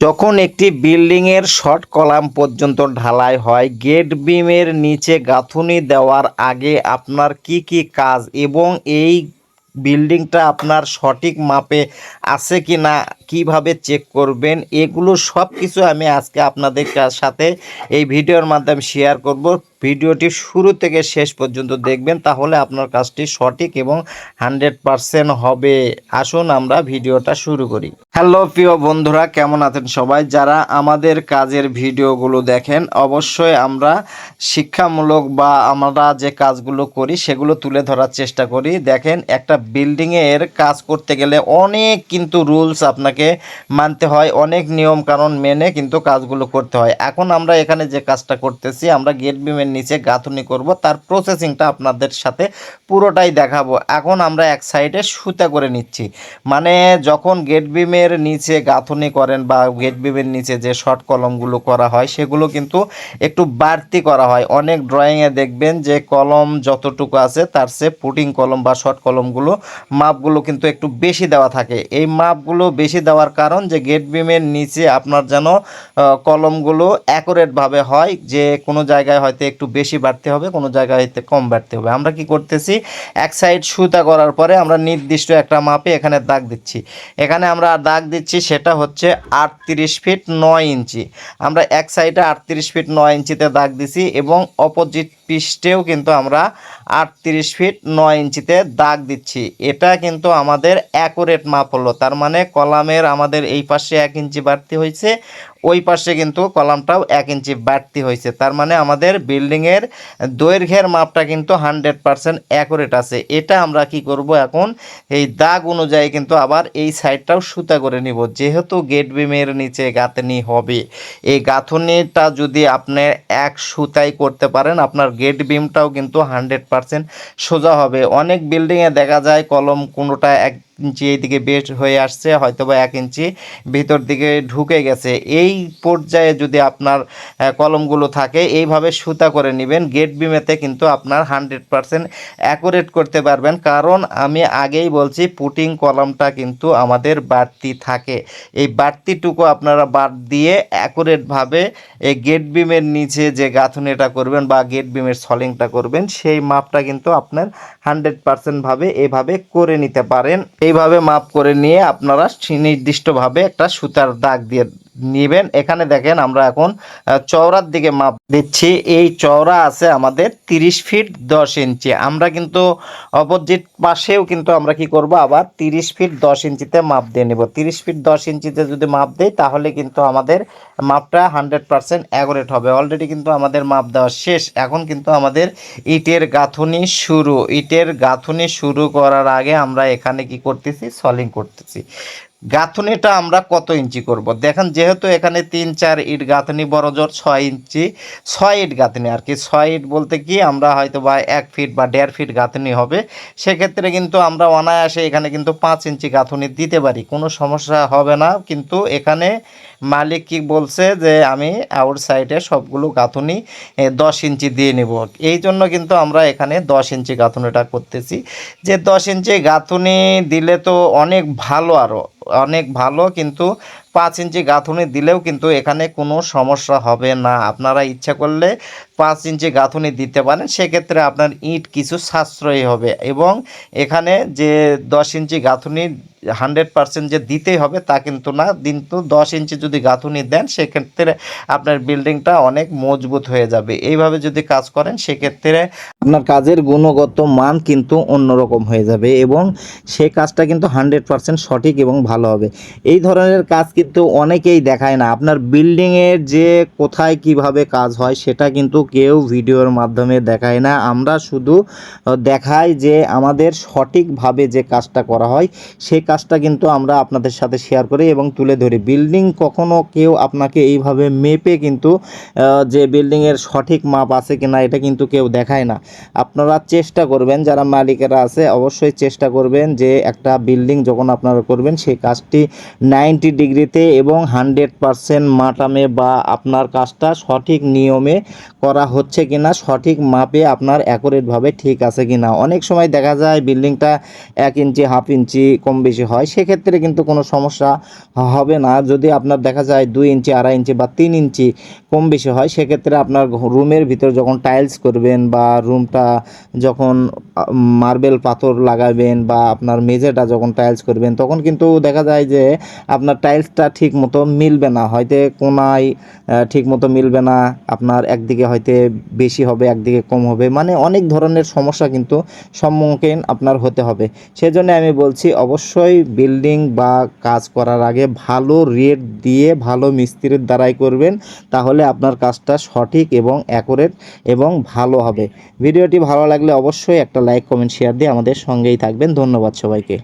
যখন একটি বিল্ডিংয়ের শর্ট কলাম পর্যন্ত ঢালাই হয়। গেট বিমের নিচে গাঁথুনি দেওয়ার আগে আপনার কি কি কাজ এবং এই বিল্ডিংটা আপনার সঠিক মাপে আছে কি না কীভাবে চেক করবেন, এগুলো সব কিছু আমি আজকে আপনাদের সাথে এই ভিডিওর মাধ্যমে শেয়ার করব। ভিডিওটি শুরু থেকে শেষ পর্যন্ত দেখবেন, তাহলে আপনার কাজটি সঠিক এবং হান্ড্রেড পারসেন্ট হবে। আসুন আমরা ভিডিওটা শুরু করি। হ্যালো, প্রিয় বন্ধুরা, কেমন আছেন সবাই? যারা আমাদের কাজের ভিডিওগুলো দেখেন, অবশ্যই আমরা শিক্ষামূলক বা আমরা যে কাজগুলো করি, সেগুলো তুলে ধরার চেষ্টা করি। দেখেন, একটা বিল্ডিংয়ের কাজ করতে গেলে অনেক কিন্তু রুলস আপনাকে মানতে হয়, অনেক নিয়ম কানুন মেনে কিন্তু কাজগুলো করতে হয়। এখন আমরা এখানে যে কাজটা করতেছি, আমরা গেট বিমের নিচে গাঁথুনি করব, তার প্রসেসিংটা আপনাদের সাথে পুরোটাই দেখাবো। এখন আমরা এক সাইডে সুতা করে নিচ্ছি। মানে যখন গেট বিমের নিচে গাঁথুনি করেন বা গেট বিমের নিচে যে শর্ট কলমগুলো করা হয়, সেগুলো কিন্তু একটু বাড়তি করা হয়। অনেক ড্রয়িংয়ে দেখবেন যে কলম যতটুকু আছে, তার সে পুটিং কলম বা শর্ট কলমগুলো, মাপগুলো কিন্তু একটু বেশি দেওয়া থাকে। এই মাপগুলো বেশি দেওয়ার কারণ যে গেট বিমের নিচে আপনার যেন কলমগুলো অ্যাকুরেটভাবে হয়, যে কোনো জায়গায় হয়তো একটু বেশি বাড়তে হবে, কোনো জায়গায় হয়তো কম বাড়তে হবে। আমরা কি করতেছি? এক সাইড সুতা করার পরে আমরা নির্দিষ্ট একটা মাপে এখানে দাগ দিচ্ছি। এখানে আমরা দাগ দিচ্ছি সেটা হচ্ছে আটত্রিশ ফিট নয় ইঞ্চি। আমরা এক সাইডে আটত্রিশ ফিট নয় ইঞ্চিতে দাগ দিছি এবং অপোজিট পৃষ্ঠেও কিন্তু আমরা আটত্রিশ ফিট নয় ইঞ্চিতে দাগ দিচ্ছি। এটা কিন্তু আমাদের অ্যাকুরেট মাপ হলো। তার মানে কলামের আমাদের এই পাশে এক ইঞ্চি বাড়তি হয়েছে ওই পাশে কিন্তু কলামটাও এক ইঞ্চি বাড়তি হয়েছে। তার মানে আমাদের বিল্ডিংয়ের দৈর্ঘ্যের মাপটা কিন্তু হান্ড্রেড পারসেন্ট অ্যাকুরেট আছে। এটা আমরা কি করব এখন? এই দাগ অনুযায়ী কিন্তু আবার এই সাইডটাও সুতা করে নিব। যেহেতু গেট বিমের নিচে গাঁথনি হবে, এই গাঁথনিটা যদি আপনি এক সুতাই করতে পারেন, আপনার গেট বিমটাও কিন্তু হান্ড্রেড পারসেন্ট সোজা হবে। অনেক বিল্ডিংয়ে দেখা যায় কলম কোনোটা এক ইঞ্চি এইদিকে বের হয়ে আসছে হয়তো বা এক ইঞ্চি ভিতর দিকে ঢুকে গেছে। এই পর্যায়ে যদি আপনার কলমগুলো থাকে, এইভাবে সুতা করে নেবেন। গেট বিমেতে কিন্তু আপনার হান্ড্রেড পারসেন্ট অ্যাকুরেট করতে পারবেন। কারণ আমি আগেই বলছি, পুটিং কলমটা কিন্তু আমাদের বাড়তি থাকে। এই বাড়তিটুকু আপনারা বাদ দিয়ে অ্যাকুরেটভাবে এই গেট বিমের নিচে যে গাঁথুনিটা করবেন বা গেট বিমের সলিংটা করবেন, সেই মাপটা কিন্তু আপনার হান্ড্রেড পারসেন্টভাবে এভাবে করে নিতে পারেন। এইভাবে মাপ করে নিয়ে আপনারা নির্দিষ্টভাবে একটা সুতার দাগ দিয়ে নেবেন। এখানে দেখেন আমরা এখন চওড়ার দিকে মাপ দিচ্ছি। এই চওড়া আছে আমাদের তিরিশ ফিট দশ ইঞ্চি। আমরা কিন্তু অপোজিট পাশেও কিন্তু আমরা কি করব? আবার তিরিশ ফিট দশ ইঞ্চিতে মাপ দিয়ে নেব। তিরিশ ফিট দশ ইঞ্চিতে যদি মাপ দেই, তাহলে কিন্তু আমাদের মাপটা হান্ড্রেড পারসেন্ট অ্যাকুরেট হবে। অলরেডি কিন্তু আমাদের মাপ দেওয়া শেষ। এখন কিন্তু আমাদের ইটের গাঁথুনি শুরু। ইটের গাঁথুনি শুরু করার আগে আমরা এখানে কি করতেছি? সলিং করতেছি। গাঁথুনিটা আমরা কত ইঞ্চি করব? দেখেন যেহেতু এখানে তিন, চার ইট গাঁথনি বড় জোর ছয় ইঞ্চি, ছয় ইট গাঁথনি আর কি। ছয় ইট বলতে কি আমরা হয়তো বা এক ফিট বা দেড় ফিট গাঁথনি হবে। সেক্ষেত্রে কিন্তু আমরা অনায়াসে এখানে কিন্তু পাঁচ ইঞ্চি গাঁথনি দিতে পারি, কোনো সমস্যা হবে না। কিন্তু এখানে মালিক কি বলছে যে আমি আউট সাইডে সবগুলো গাঁথনি দশ ইঞ্চি দিয়ে নেব। এই জন্য কিন্তু আমরা এখানে দশ ইঞ্চি গাঁথনিটা করতেছি। যে দশ ইঞ্চি গাঁথনি দিলে তো অনেক ভালো আরও অনেক ভালো কিন্তু পাঁচ ইঞ্চি গাঁথুনি দিলেও কিন্তু এখানে কোনো সমস্যা হবে না। আপনারা ইচ্ছা করলে পাঁচ ইঞ্চি গাঁথুনি দিতে পারেন, সেক্ষেত্রে আপনার ইট কিছু সাশ্রয়ী হবে এবং এখানে যে দশ ইঞ্চি গাঁথুনি হান্ড্রেড পার্সেন্ট যে দিতেই হবে তা কিন্তু না, কিন্তু দশ ইঞ্চি যদি গাঁথুনি দেন, সেক্ষেত্রে আপনার বিল্ডিংটা অনেক মজবুত হয়ে যাবে। এইভাবে যদি কাজ করেন, সেক্ষেত্রে আপনার কাজের গুণগত মান কিন্তু অন্যরকম হয়ে যাবে এবং সেই কাজটা কিন্তু হান্ড্রেড পার্সেন্ট সঠিক এবং ভালো হবে। এই ধরনের কাজ কিন্তু অনেকেই দেখায় না। আপনার বিল্ডিংয়ের যে কোথায় কীভাবে কাজ হয়, সেটা কিন্তু কেউ ভিডিওর মাধ্যমে দেখায় না। আমরা শুধু দেখাই যে আমাদের সঠিকভাবে যে কাজটা করা হয়, সেই কাজটা কিন্তু আমরা আপনাদের সাথে শেয়ার করি এবং তুলে ধরি। বিল্ডিং কখনো কেউ আপনাকে এইভাবে মেপে কিন্তু যে বিল্ডিংয়ের সঠিক মাপ আছে কিনা, এটা কিন্তু কেউ দেখায় না। আপনারা চেষ্টা করবেন, যারা মালিকেরা আছে, অবশ্যই চেষ্টা করবেন যে একটা বিল্ডিং যখন আপনারা করবেন, সেই কাজটি নাইনটি ডিগ্রিতে গতিতে এবং হান্ড্রেড পারসেন্ট মাটামে বা আপনার কাজটা সঠিক নিয়মে করা হচ্ছে কিনা, সঠিক মাপে আপনার অ্যাকুরেটভাবে ঠিক আছে কিনা। অনেক সময় দেখা যায় বিল্ডিংটা এক ইঞ্চি, হাফ ইঞ্চি কম বেশি হয়, সেক্ষেত্রে কিন্তু কোনো সমস্যা হবে না। যদি আপনার দেখা যায় দুই ইঞ্চি, আড়াই ইঞ্চি বা তিন ইঞ্চি কম বেশি হয়, সেক্ষেত্রে আপনার রুমের ভিতর যখন টাইলস করবেন বা রুমটা যখন মার্বেল পাথর লাগাবেন বা আপনার মেঝেটা যখন টাইলস করবেন, তখন কিন্তু দেখা যায় যে আপনার টাইলসটা ঠিক মতো মিলবে না। হয়তো কোনায় ঠিক মতো মিলবে না, আপনার একদিকে হয়তো বেশি হবে, একদিকে কম হবে। মানে অনেক ধরনের সমস্যা কিন্তু সম্মুখীন আপনার হতে হবে। সেজন্য আমি বলছি, অবশ্যই বিল্ডিং বা কাজ করার আগে ভালো রেট দিয়ে ভালো মিস্ত্রির দ্বারাই করবেন, তাহলে আপনার কাজটা সঠিক এবং অ্যাকুরেট এবং ভালো হবে। ভিডিওটি ভালো লাগলে অবশ্যই একটা লাইক, কমেন্ট, শেয়ার দিয়ে আমাদের সঙ্গেই থাকবেন। ধন্যবাদ সবাইকে।